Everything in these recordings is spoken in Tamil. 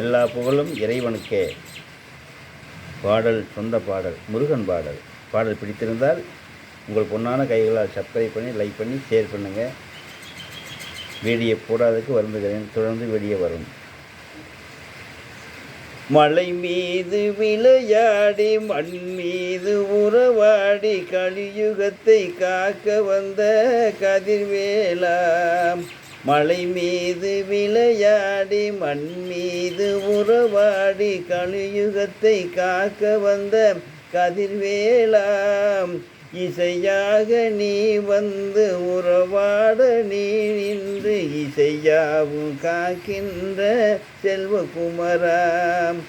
எல்லா புகழும் இறைவனுக்கே. பாடல் சொந்த பாடல் முருகன் பாடல். பாடல் பிடித்திருந்தால் உங்கள் பொன்னான கைகளால் சப்ஸ்கிரைப் பண்ணி லைக் பண்ணி ஷேர் பண்ணுங்கள் வீடியோ போடாததுக்கு வருந்துகிறேன். தொடர்ந்து வெளியே வரும். மலை மீது விளையாடி மண் மீது உறவாடி கலியுகத்தை காக்க வந்த கதிர்வேலா. மலை மீது விளையாடி மண் மீது உறவாடி கலியுகத்தை காக்க வந்த கதிர்வேளாம் இசையாக நீ வந்து உறவாட நீ நின்று இசையாவும் காக்கின்ற செல்வகுமராம்.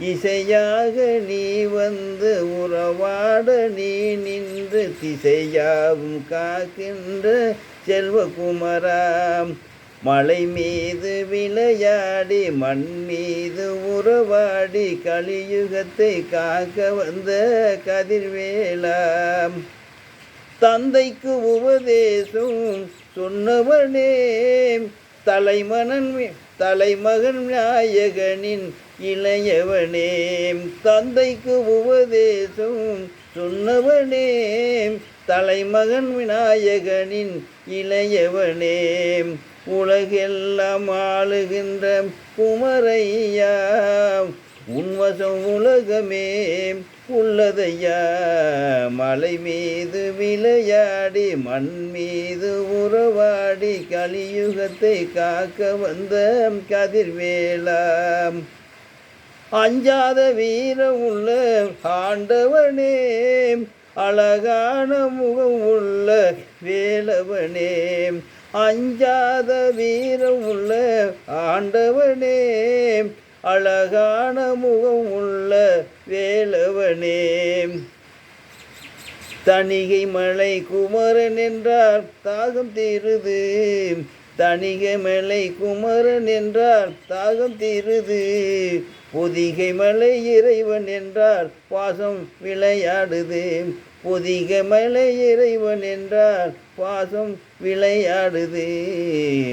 இசையாக நீ வந்து உறவாட நீ நின்று திசையாவும் காக்கின்ற செல்வகுமராம். மலை மீது விளையாடி மண் மீது உறவாடி கலியுகத்தை காக்க வந்த கதிர்வேலாம் தந்தைக்கு உபதேசம் சொன்னவனே தலைமனன் தலைமகன் நாயகனின் இளையவனே தந்தைக்கு உபதேசம் சொன்னவனே தலைமகன் விநாயகனின் இளையவனே உலகெல்லாம் ஆளுகின்ற குமரையா உன்வசம் உலகமே உள்ளதையா மலை மீது விளையாடி மண் மீது உறவாடி கலியுகத்தை காக்க வந்த கதிர்வேலாம் அஞ்சாத வீரம் உள்ள ஆண்டவனே அழகான முகம் உள்ள வேலவனே. அஞ்சாத வீரம் உள்ள ஆண்டவனே அழகான முகம் உள்ள வேலவனே. தணிகை மலை குமரன் என்றார் தாகம் தீருது. தணிகை மலை குமரன் என்றார் தாகம் தீருது. பொதிகை மலை இறைவன் என்றார் பாசம் விளையாடுது. பொதிகை மலை இறைவன் என்றார் பாசம் விளையாடுது.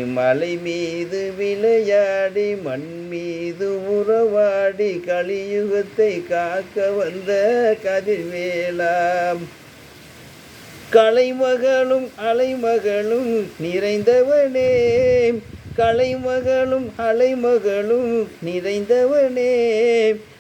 மலை மீது விளையாடி மண் மீது உறவாடி கலியுகத்தை காக்க வந்த கதிர்வேலாம் கலைமகளும் அலைமகளும் நிறைந்தவனே. கலைமகளும் அலைமகளும் நிறைந்தவனே.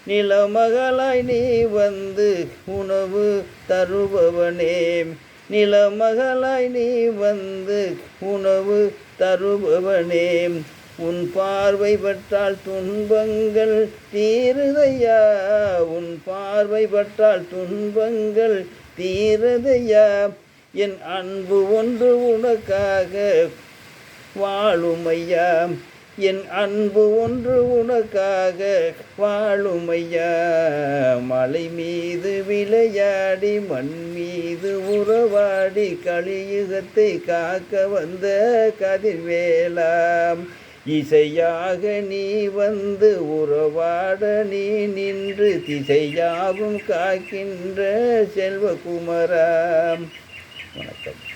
நிலமகளாய் நீ வந்து உணவு தருபவனே. நிலமகளாய் நீ வந்து உணவு தருபவனே. உன் பார்வை பற்றால் துன்பங்கள் தீருதையா. உன் பார்வை பற்றால் துன்பங்கள் தீரதையா. என் அன்பு ஒன்று உனக்காக வாழுமையா? என் அன்பு ஒன்று உனக்காக வாழுமையா? மலை மீது விளையாடி மண் மீது உறவாடி கலியுகத்தை காக்க வந்த கதிர்வேலாம். இசையாக நீ வந்து உறவாட நீ நின்று திசையாகும் காக்கின்ற செல்வகுமராம் வணக்கம்.